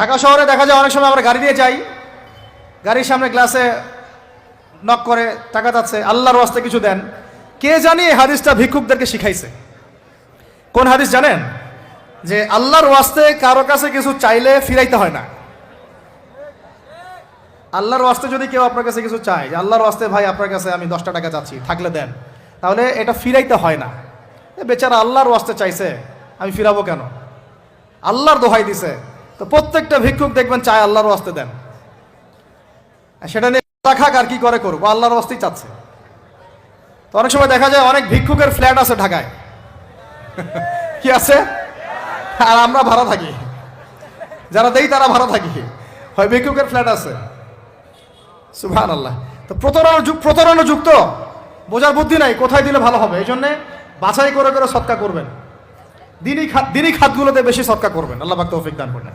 ঢাকা শহরে দেখা যায় অনেক সময় আমরা গাড়ি দিয়ে যাই। গাড়ির সামনে গ্লাসে নক করে টাকা যাচ্ছে, আল্লাহর ওয়াস্তে কিছু দেন। কে জানি এই হাদিসটা ভিক্ষুকদেরকে শিখাইছে? কোন হাদিস জানেন? যে আল্লাহর ওয়াস্তে কারও কাছে কিছু চাইলে ফিরাইতে হয় না। আল্লাহর ওয়াস্তে যদি কেউ আপনার কাছে কিছু চায়, যে আল্লাহর ওয়াস্তে ভাই আপনার কাছে আমি দশটা টাকা চাচ্ছি, থাকলে দেন। তাহলে এটা ফিরাইতে হয় না। বেচারা আল্লাহর ওয়াস্তে চাইছে, আমি ফিরাবো কেন? আল্লাহর দোহাই দিছে। তো প্রত্যেকটা ভিক্ষুক দেখবেন চায় আল্লাহর ওয়াস্তে দেন। সেটা নিয়ে খাক আর কি করে করব, আল্লাহর ওয়াস্তেই চাচ্ছে। তো অনেক সময় দেখা যায় অনেক ভিক্ষুকের ফ্ল্যাট আছে ঢাকায়। কি আছে? আর আমরা ভাড়া থাকি। যারা দেই তারা ভাড়া থাকি। হয় ভিক্ষুকের ফ্ল্যাট আছে। সুভান আল্লাহ তো প্রতারণা প্রতারণা যুক্ত বোঝার বুদ্ধি নাই, কোথায় দিলে ভালো হবে? এই জন্যে বাছাই করে করে সৎকা করবেন। দিনই খাত দিনই খাতগুলোতে বেশি সৎকা করবেন। আল্লাহ পাক তৌফিক দান করবেন